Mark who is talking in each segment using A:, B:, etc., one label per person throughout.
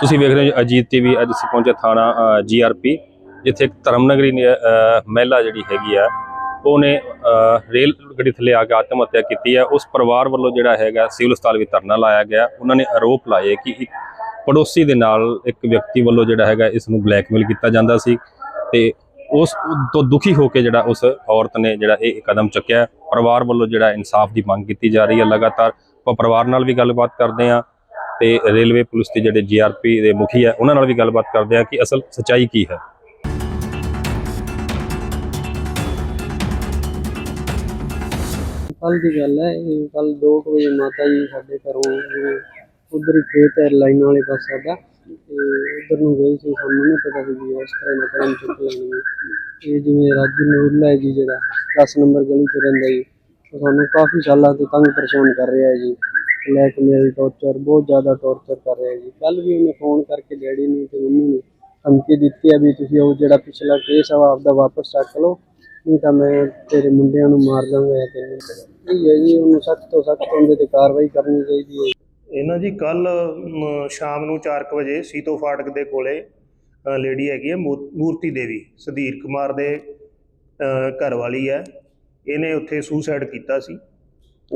A: ਤੁਸੀਂ ਵੇਖ ਰਹੇ ਹੋ ਜੀ ਅਜੀਤ ਟੀਵੀ ਅੱਜ ਅਸੀਂ ਪਹੁੰਚੇ ਥਾਣਾ ਜੀਆਰਪੀ ਜਿੱਥੇ ਇੱਕ ਧਰਮਨਗਰੀ ਨੇ, ਮਹਿਲਾ ਜਿਹੜੀ ਹੈਗੀ ਆ ਉਹਨੇ ਰੇਲ ਗੱਡੀ ਥੱਲੇ ਆ ਕੇ ਆਤਮ ਹੱਤਿਆ ਕੀਤੀ ਹੈ ਉਸ ਪਰਿਵਾਰ ਵੱਲੋਂ ਜਿਹੜਾ ਹੈਗਾ ਸਿਵਲ ਹਸਪਤਾਲ ਵਿੱਚ ਧਰਨਾ ਲਾਇਆ ਗਿਆ। ਉਹਨਾਂ ਨੇ ਆਰੋਪ ਲਾਏ ਕਿ ਇੱਕ ਪੜੋਸੀ ਦੇ ਨਾਲ ਇੱਕ ਵਿਅਕਤੀ ਵੱਲੋਂ ਜਿਹੜਾ ਹੈਗਾ ਇਸ ਨੂੰ ਬਲੈਕਮੇਲ ਕੀਤਾ ਜਾਂਦਾ ਸੀ ਤੇ ਉਸ ਤੋਂ ਦੁਖੀ ਹੋ ਕੇ ਜਿਹੜਾ ਉਸ ਔਰਤ ਨੇ ਜਿਹੜਾ ਇਹ ਕਦਮ ਚੱਕਿਆ। ਪਰਿਵਾਰ ਵੱਲੋਂ ਜਿਹੜਾ ਇਨਸਾਫ ਦੀ ਮੰਗ ਕੀਤੀ ਜਾ ਰਹੀ ਹੈ ਲਗਾਤਾਰ ਆਪਾਂ ਪਰਿਵਾਰ ਨਾਲ ਵੀ ਗੱਲਬਾਤ ਕਰਦੇ ਹਾਂ। ਤੇ ਰੇਲਵੇ ਪੁਲਿਸ ਦੇ ਜਿਹੜੇ ਜੀਆਰਪੀ ਦੇ ਮੁਖੀ ਹੈ ਉਹਨਾਂ ਨਾਲ ਵੀ ਗੱਲਬਾਤ ਕਰਦੇ ਹਾਂ ਕਿ ਅਸਲ ਸਚਾਈ ਕੀ ਹੈ।
B: ਕੱਲ ਦੀ ਗੱਲ ਹੈ, ਇਹ ਕੱਲ 2 ਵਜੇ ਮਾਤਾ ਜੀ ਸਾਡੇ ਘਰੋਂ ਉਧਰ ਹੀ ਖੇਤ ਹੈ, ਲਾਈਨਾਂ ਵਾਲੇ ਪਾਸੇ ਸਾਡਾ, ਤੇ ਉਧਰ ਨੂੰ ਗਏ ਸੀ, ਸਾਨੂੰ ਨਹੀਂ ਪਤਾ ਸੀ ਵੀ ਇਸ ਤਰ੍ਹਾਂ ਦਾ ਕਦਮ ਚੁੱਕ ਲੈਣਗੇ ਇਹ ਜਿਵੇਂ ਰਾਜੂ ਨੂਰਲਾ ਹੈ ਜੀ ਜਿਹੜਾ 10 ਨੰਬਰ ਗਲੀ 'ਚ ਰਹਿੰਦਾ ਜੀ, ਉਹ ਸਾਨੂੰ ਕਾਫੀ ਸਾਲਾਂ ਤੋਂ ਤੰਗ ਪਰੇਸ਼ਾਨ ਕਰ ਰਿਹਾ ਹੈ ਜੀ। ਬਲੈਕਮੇਲ ਟੌਰਚਰ ਬਹੁਤ ਜ਼ਿਆਦਾ ਟੌਰਚਰ ਕਰ ਰਿਹਾ ਜੀ। ਕੱਲ ਵੀ ਉਹਨੇ ਫੋਨ ਕਰਕੇ ਡੈਡੀ ਨੂੰ ਤੇ ਮੰਮੀ ਨੂੰ ਧਮਕੀ ਦਿੱਤੀ ਹੈ ਵੀ ਤੁਸੀਂ ਉਹ ਜਿਹੜਾ ਪਿਛਲਾ ਕੇਸ ਆ ਉਹ ਆਪਦਾ ਵਾਪਸ ਚੱਕ ਲਓ, ਨਹੀਂ ਤਾਂ ਮੈਂ ਤੇਰੇ ਮੁੰਡਿਆਂ ਨੂੰ ਮਾਰ ਦਾਂਗਾ ਜਾਂ ਤੈਨੂੰ। ਇਹ ਹੈ ਜੀ, ਉਹਨੂੰ ਸਖਤ ਤੋਂ ਸਖਤ ਉਹਦੇ ਤੇ ਕਾਰਵਾਈ ਕਰਨੀ ਚਾਹੀਦੀ ਹੈ।
C: ਇਹਨਾਂ ਜੀ ਕੱਲ ਸ਼ਾਮ ਨੂੰ 4:00 ਵਜੇ ਸੀਤੋ ਫਾਟਕ ਦੇ ਕੋਲੇ ਲੇਡੀ ਹੈਗੀ ਹੈ ਮੂ- ਮੂਰਤੀ ਦੇਵੀ ਸੁਧੀਰ ਕੁਮਾਰ ਦੇ ਘਰ ਵਾਲੀ ਹੈ। ਇਹਨੇ ਉੱਥੇ ਸੁਸਾਈਡ ਕੀਤਾ ਸੀ।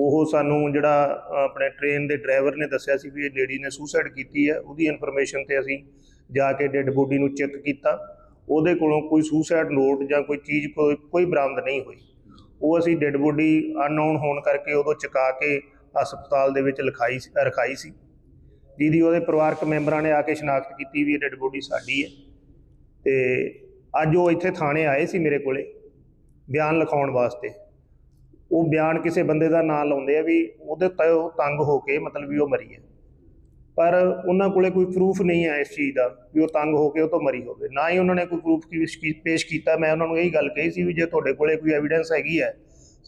C: ਉਹ ਸਾਨੂੰ ਜਿਹੜਾ ਆਪਣੇ ਟ੍ਰੇਨ ਦੇ ਡਰਾਈਵਰ ਨੇ ਦੱਸਿਆ ਸੀ ਵੀ ਇਹ ਲੇਡੀ ਨੇ ਸੁਸਾਈਡ ਕੀਤੀ ਹੈ। ਉਹਦੀ ਇਨਫੋਰਮੇਸ਼ਨ ਤੇ ਅਸੀਂ ਜਾ ਕੇ ਡੈੱਡ ਬੋਡੀ ਨੂੰ ਚੈੱਕ ਕੀਤਾ। ਉਹਦੇ ਕੋਲੋਂ ਕੋਈ ਸੁਸਾਈਡ ਨੋਟ ਜਾਂ ਕੋਈ ਚੀਜ਼ ਕੋਈ ਕੋਈ ਬਰਾਮਦ ਨਹੀਂ ਹੋਈ। ਉਹ ਅਸੀਂ ਡੈੱਡ ਬੋਡੀ ਅਨਨੋਨ ਹੋਣ ਕਰਕੇ ਉਦੋਂ ਚੁਕਾ ਕੇ ਹਸਪਤਾਲ ਦੇ ਵਿੱਚ ਲਿਖਾਈ ਰਖਾਈ ਸੀ। ਜਿਹਦੀ ਉਹਦੇ ਪਰਿਵਾਰਕ ਮੈਂਬਰਾਂ ਨੇ ਆ ਕੇ ਸ਼ਨਾਖਤ ਕੀਤੀ ਵੀ ਇਹ ਡੈੱਡ ਬੋਡੀ ਸਾਡੀ ਹੈ। ਤੇ ਅੱਜ ਉਹ ਇੱਥੇ ਥਾਣੇ ਆਏ ਸੀ ਮੇਰੇ ਕੋਲੇ, ਬਿਆਨ ਲਿਖਾਉਣ ਵਾਸਤੇ। ਉਹ ਬਿਆਨ ਕਿਸੇ ਬੰਦੇ ਦਾ ਨਾਂ ਲਾਉਂਦੇ ਆ ਵੀ ਉਹਦੇ ਤੇ ਉਹ ਤੰਗ ਹੋ ਕੇ ਮਤਲਬ ਵੀ ਉਹ ਮਰੀ ਹੈ। ਪਰ ਉਹਨਾਂ ਕੋਲੇ ਕੋਈ ਪ੍ਰੂਫ ਨਹੀਂ ਹੈ ਇਸ ਚੀਜ਼ ਦਾ ਵੀ ਉਹ ਤੰਗ ਹੋ ਕੇ ਉਹ ਤੋਂ ਮਰੀ ਹੋਵੇ। ਨਾ ਹੀ ਉਹਨਾਂ ਨੇ ਕੋਈ ਪ੍ਰੂਫ ਪੇਸ਼ ਕੀਤਾ। ਮੈਂ ਉਹਨਾਂ ਨੂੰ ਇਹੀ ਗੱਲ ਕਹੀ ਸੀ ਵੀ ਜੇ ਤੁਹਾਡੇ ਕੋਲੇ ਕੋਈ ਐਵੀਡੈਂਸ ਹੈਗੀ ਹੈ,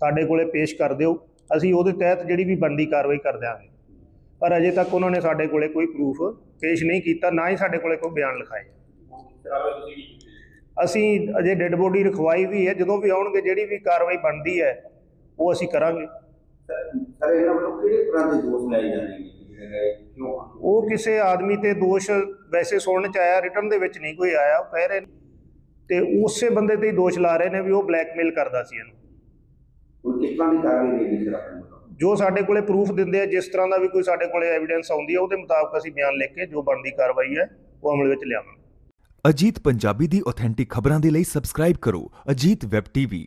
C: ਸਾਡੇ ਕੋਲੇ ਪੇਸ਼ ਕਰ ਦਿਓ। ਅਸੀਂ ਉਹਦੇ ਤਹਿਤ ਜਿਹੜੀ ਵੀ ਬਣਦੀ ਕਾਰਵਾਈ ਕਰ ਦਿਆਂਗੇ। ਪਰ ਅਜੇ ਤੱਕ ਉਹਨਾਂ ਨੇ ਸਾਡੇ ਕੋਲੇ ਕੋਈ ਪ੍ਰੂਫ ਪੇਸ਼ ਨਹੀਂ ਕੀਤਾ, ਨਾ ਹੀ ਸਾਡੇ ਕੋਲੇ ਕੋਈ ਬਿਆਨ ਲਿਖਾਏ ਅਸੀਂ ਅਜੇ ਡੈੱਡ ਬੋਡੀ ਰਖਵਾਈ ਵੀ ਹੈ। ਜਦੋਂ ਵੀ ਆਉਣਗੇ, ਜਿਹੜੀ ਵੀ ਕਾਰਵਾਈ ਬਣਦੀ ਹੈ ਉਹ ਅਸੀਂ ਕਰਾਂਗੇ।
D: ਸਰ ਇਹਨਾਂ ਵੱਲੋਂ ਕਿਹੜੇ ਤਰ੍ਹਾਂ ਦੇ ਦੋਸ਼ ਲਾਏ ਜਾਂਦੇ ਨੇ? ਜਿਹੜੇ ਕਿਉਂ?
C: ਉਹ ਕਿਸੇ ਆਦਮੀ ਤੇ ਦੋਸ਼ ਵੈਸੇ ਸੁਣਨ ਚ ਆਇਆ ਰਿਟਰਨ ਦੇ ਵਿੱਚ ਨਹੀਂ ਕੋਈ ਆਇਆ ਉਹ ਕਹਿ ਰਹੇ ਤੇ ਉਸੇ ਬੰਦੇ ਤੇ ਹੀ ਦੋਸ਼ ਲਾ ਰਹੇ ਨੇ ਵੀ ਉਹ ਬਲੈਕਮੇਲ ਕਰਦਾ ਸੀ ਇਹਨੂੰ।
D: ਹੁਣ ਕਿਸ ਤਰ੍ਹਾਂ ਦੀ ਕਾਰਵਾਈ ਦੇਣੀ ਸਰ ਆਪਣੇ ਵੱਲੋਂ?
C: ਜੋ ਸਾਡੇ ਕੋਲੇ ਪ੍ਰੂਫ ਦਿੰਦੇ ਆ ਜਿਸ ਤਰ੍ਹਾਂ ਦਾ ਵੀ ਕੋਈ ਸਾਡੇ ਕੋਲੇ ਐਵੀਡੈਂਸ ਆਉਂਦੀ ਹੈ ਉਹਦੇ ਮੁਤਾਬਕ ਅਸੀਂ ਬਿਆਨ ਲਿਖ ਕੇ ਜੋ ਬਣਦੀ ਕਾਰਵਾਈ ਹੈ ਉਹ ਅਮਲ ਵਿੱਚ ਲਿਆਵਾਂਗੇ।
E: ਅਜੀਤ ਪੰਜਾਬੀ ਦੀ ਆਥੈਂਟਿਕ ਖਬਰਾਂ ਦੇ ਲਈ ਸਬਸਕ੍ਰਾਈਬ ਕਰੋ ਅਜੀਤ ਵੈਬ ਟੀਵੀ।